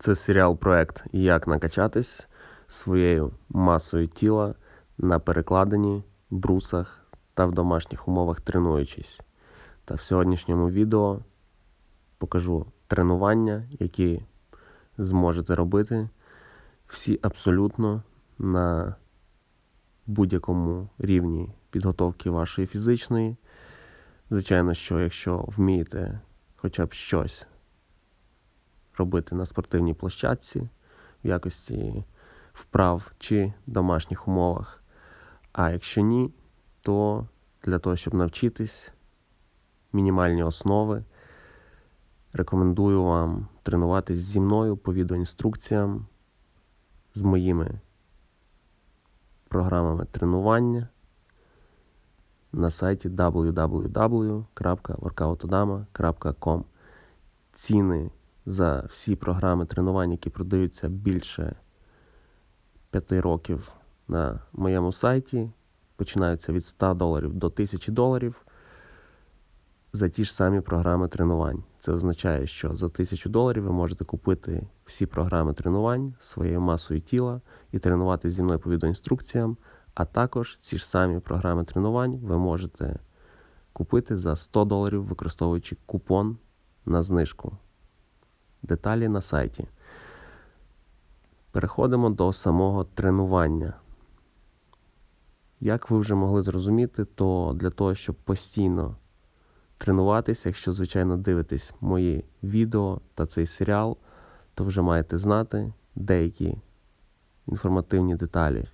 Це серіал проект Як накачатись своєю масою тіла на перекладині, брусах та в домашніх умовах тренуючись. Та в сьогоднішньому відео покажу тренування, які зможете робити всі абсолютно на будь-якому рівні підготовки вашої фізичної. Звичайно, що якщо вмієте хоча б щось робити на спортивній площадці в якості вправ чи домашніх умовах. А якщо ні, то для того, щоб навчитись мінімальні основи, рекомендую вам тренуватись зі мною по відеоінструкціям з моїми програмами тренування на сайті www.workoutodama.com. Ціни за всі програми тренувань, які продаються більше 5 років на моєму сайті, починаються від 100 доларів до 1000 доларів за ті ж самі програми тренувань. Це означає, що за 1000 доларів ви можете купити всі програми тренувань своєю масою тіла і тренувати зі мною по відеоінструкціям, а також ці ж самі програми тренувань ви можете купити за 100 доларів, використовуючи купон на знижку. Деталі на сайті. Переходимо до самого тренування. Як ви вже могли зрозуміти, то для того, щоб постійно тренуватися, якщо, звичайно, дивитесь мої відео та цей серіал, то вже маєте знати деякі інформативні деталі.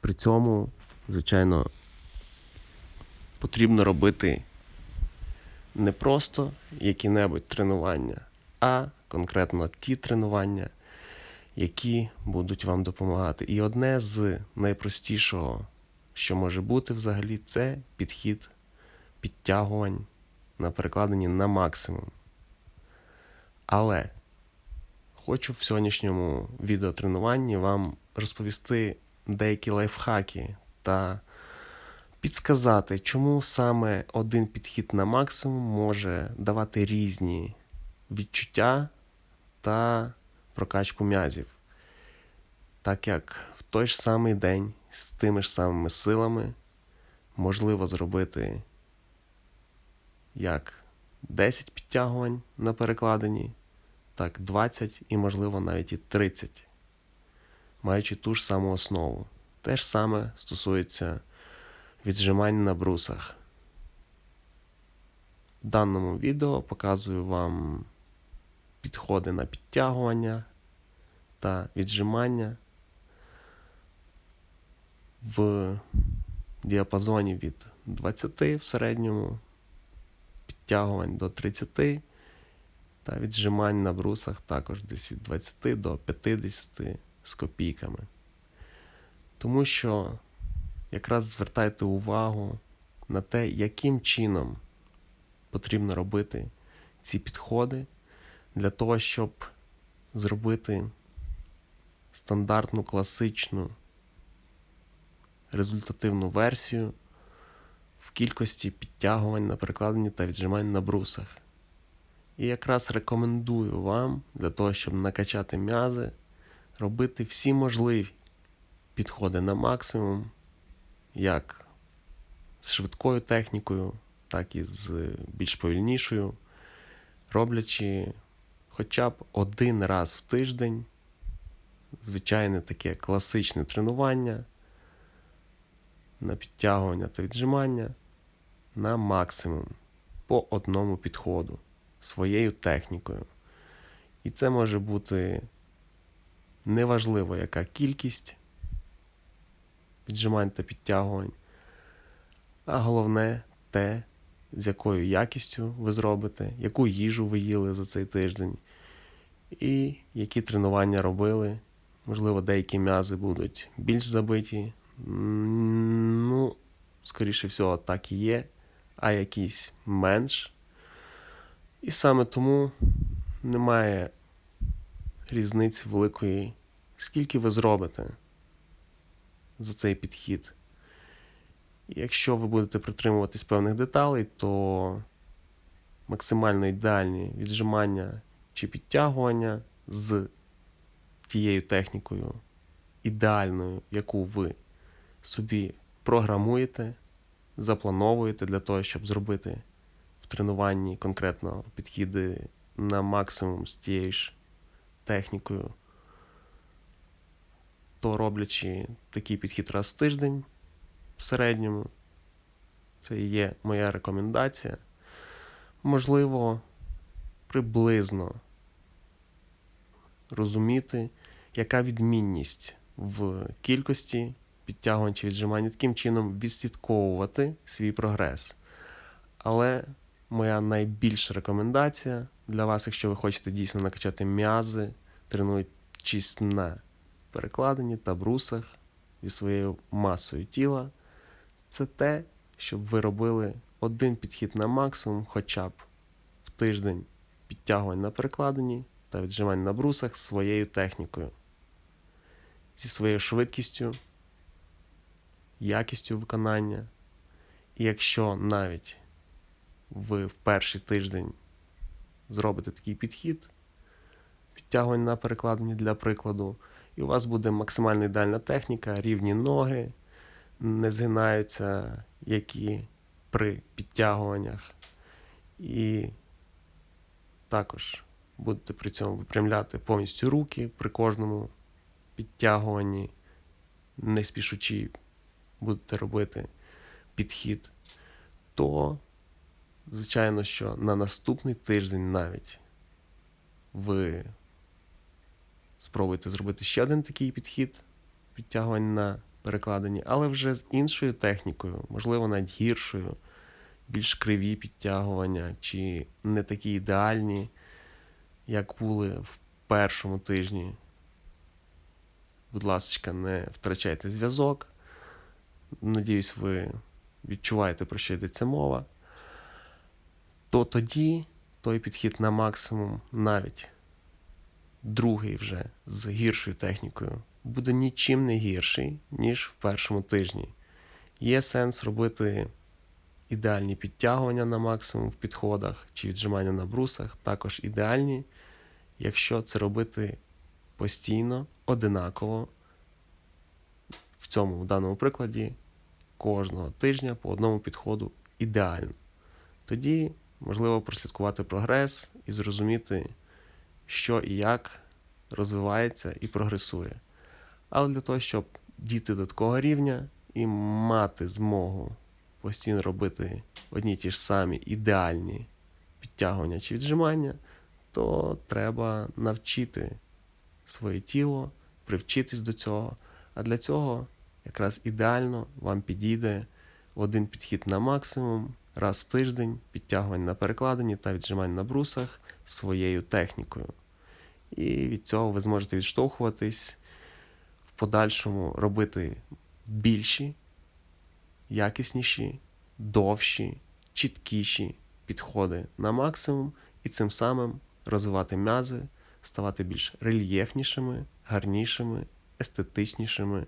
При цьому, звичайно, потрібно робити не просто які-небудь тренування, а конкретно ті тренування, які будуть вам допомагати. І одне з найпростішого, що може бути взагалі, це підхід підтягувань на перекладенні на максимум. Але хочу в сьогоднішньому відеотренуванні вам розповісти деякі лайфхаки та підсказати, чому саме один підхід на максимум може давати різні відчуття та прокачку м'язів. Так як в той ж самий день з тими ж самими силами можливо зробити як 10 підтягувань на перекладині, так 20 і, можливо, навіть і 30, маючи ту ж саму основу. Те ж саме стосується віджимань на брусах. В даному відео показую вам підходи на підтягування та віджимання в діапазоні від 20 в середньому підтягувань до 30 та віджимань на брусах також десь від 20 до 50 з копійками. Тому що якраз звертайте увагу на те, яким чином потрібно робити ці підходи для того, щоб зробити стандартну класичну результативну версію в кількості підтягувань на перекладенні та віджимань на брусах. І якраз рекомендую вам для того, щоб накачати м'язи, робити всі можливі підходи на максимум, як з швидкою технікою, так і з більш повільнішою, роблячи хоча б один раз в тиждень звичайне таке класичне тренування на підтягування та віджимання на максимум по одному підходу своєю технікою. І це може бути неважливо, яка кількість віджимань та підтягувань, а головне те, з якою якістю ви зробите, яку їжу ви їли за цей тиждень, і які тренування робили. Можливо, деякі м'язи будуть більш забиті. Ну, скоріше всього, так і є, а якісь менш. І саме тому немає різниці великої, скільки ви зробите за цей підхід. Якщо ви будете притримуватись певних деталей, то максимально ідеальні віджимання чи підтягування з тією технікою ідеальною, яку ви собі програмуєте, заплановуєте для того, щоб зробити в тренуванні конкретно підхіди на максимум з тією ж технікою, то роблячи такий підхід раз в тиждень в середньому, це і є моя рекомендація. Можливо, приблизно розуміти, яка відмінність в кількості підтягувань чи віджимань, таким чином відслідковувати свій прогрес. Але моя найбільша рекомендація для вас, якщо ви хочете дійсно накачати м'язи, тренуючись на перекладині та брусах зі своєю масою тіла, це те, щоб ви робили один підхід на максимум хоча б в тиждень підтягувань на перекладині та віджимань на брусах своєю технікою, зі своєю швидкістю, якістю виконання. І якщо навіть ви в перший тиждень зробите такий підхід, підтягувань на перекладині для прикладу, і у вас буде максимально ідеальна техніка, рівні ноги, не згинаються, які при підтягуваннях. І також будете при цьому випрямляти повністю руки при кожному підтягуванні, не спішучи будете робити підхід, то, звичайно, що на наступний тиждень навіть ви спробуєте зробити ще один такий підхід, підтягувань на перекладині, але вже з іншою технікою, можливо, навіть гіршою, більш криві підтягування, чи не такі ідеальні, як були в першому тижні. Будь ласка, не втрачайте зв'язок. Надіюсь, ви відчуваєте, про що йдеться мова. То тоді той підхід на максимум, навіть другий вже з гіршою технікою, буде нічим не гірший, ніж в першому тижні. Є сенс робити ідеальні підтягування на максимум в підходах чи віджимання на брусах, також ідеальні, якщо це робити постійно, одинаково. В цьому в даному прикладі кожного тижня по одному підходу ідеально. Тоді можливо прослідкувати прогрес і зрозуміти, що і як розвивається і прогресує. Але для того, щоб дійти до такого рівня і мати змогу постійно робити одні ті ж самі ідеальні підтягування чи віджимання, то треба навчити своє тіло, привчитись до цього. А для цього якраз ідеально вам підійде один підхід на максимум, раз в тиждень, підтягувань на перекладині та віджимань на брусах своєю технікою. І від цього ви зможете відштовхуватись в подальшому робити більші, якісніші, довші, чіткіші підходи на максимум і цим самим розвивати м'язи, ставати більш рельєфнішими, гарнішими, естетичнішими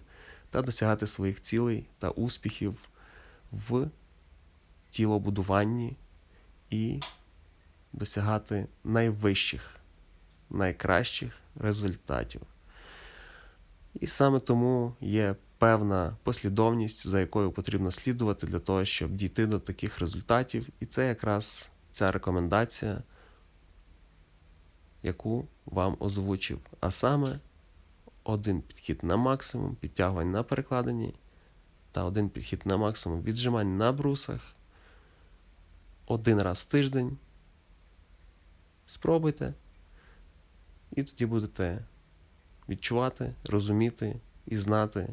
та досягати своїх цілей та успіхів в тілобудуванні і досягати найвищих, найкращих результатів. І саме тому є певна послідовність, за якою потрібно слідувати для того, щоб дійти до таких результатів. І це якраз ця рекомендація, яку вам озвучив. А саме один підхід на максимум, підтягувань на перекладині та один підхід на максимум віджимань на брусах. Один раз в тиждень. Спробуйте. І тоді будете відчувати, розуміти і знати,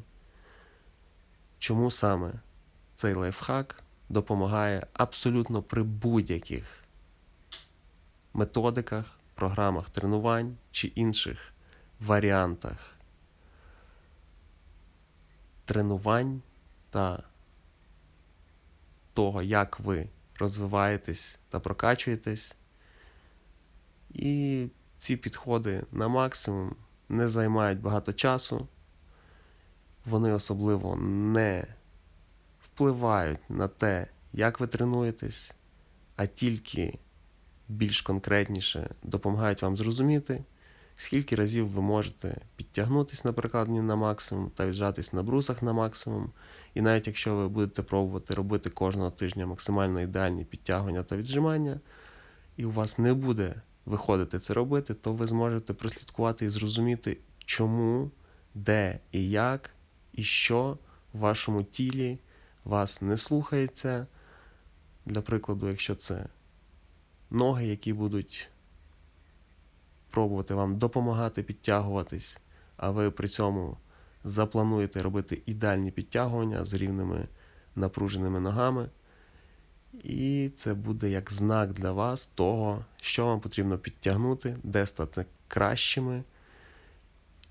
чому саме цей лайфхак допомагає абсолютно при будь-яких методиках, програмах тренувань чи інших варіантах тренувань та того, як ви розвиваєтесь та прокачуєтесь. І ці підходи на максимум не займають багато часу, вони особливо не впливають на те, як ви тренуєтесь, а тільки більш конкретніше допомагають вам зрозуміти, скільки разів ви можете підтягнутись на перекладині на максимум та віджатись на брусах на максимум. І навіть якщо ви будете пробувати робити кожного тижня максимально ідеальні підтягування та віджимання, і у вас не буде виходити це робити, то ви зможете прослідкувати і зрозуміти, чому, де і як, і що в вашому тілі вас не слухається. Для прикладу, якщо це ноги, які будуть пробувати вам допомагати підтягуватись, а ви при цьому заплануєте робити ідеальні підтягування з рівними напруженими ногами. І це буде як знак для вас того, що вам потрібно підтягнути, де стати кращими,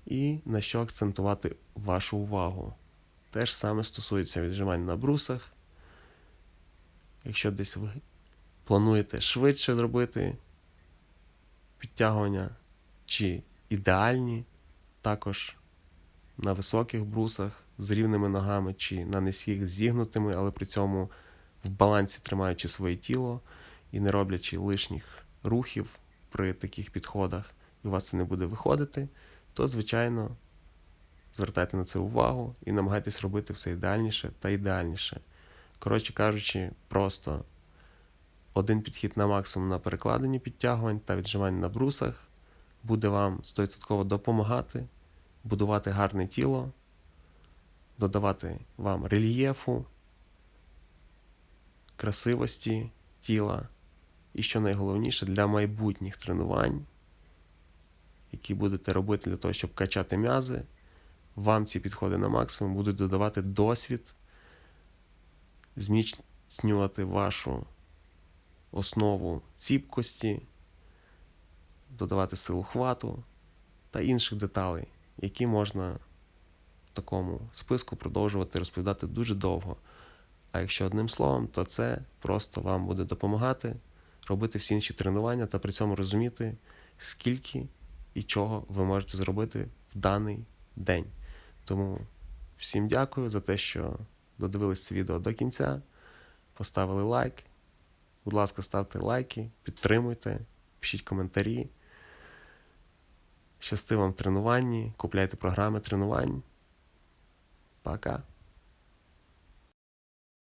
і на що акцентувати вашу увагу. Те ж саме стосується віджимань на брусах. Якщо десь ви плануєте швидше зробити підтягування, чи ідеальні, також на високих брусах з рівними ногами, чи на низьких зігнутими, але при цьому в балансі тримаючи своє тіло і не роблячи лишніх рухів при таких підходах, і у вас це не буде виходити, то, звичайно, звертайте на це увагу і намагайтесь робити все ідеальніше та ідеальніше. Коротше кажучи, просто один підхід на максимум на перекладенні підтягувань та віджимань на брусах буде вам 100% допомагати будувати гарне тіло, додавати вам рельєфу, красивості тіла. І, що найголовніше, для майбутніх тренувань, які будете робити для того, щоб качати м'язи, вам ці підходи на максимум будуть додавати досвід, зміцнювати вашу основу ціпкості, додавати силу хвату та інших деталей, які можна в такому списку продовжувати розповідати дуже довго. А якщо одним словом, то це просто вам буде допомагати робити всі інші тренування та при цьому розуміти, скільки і чого ви можете зробити в даний день. Тому всім дякую за те, що додивились це відео до кінця, поставили лайк. Будь ласка, ставте лайки, підтримуйте, пишіть коментарі. Щасти вам в тренуванні, купляйте програми тренувань. Пока.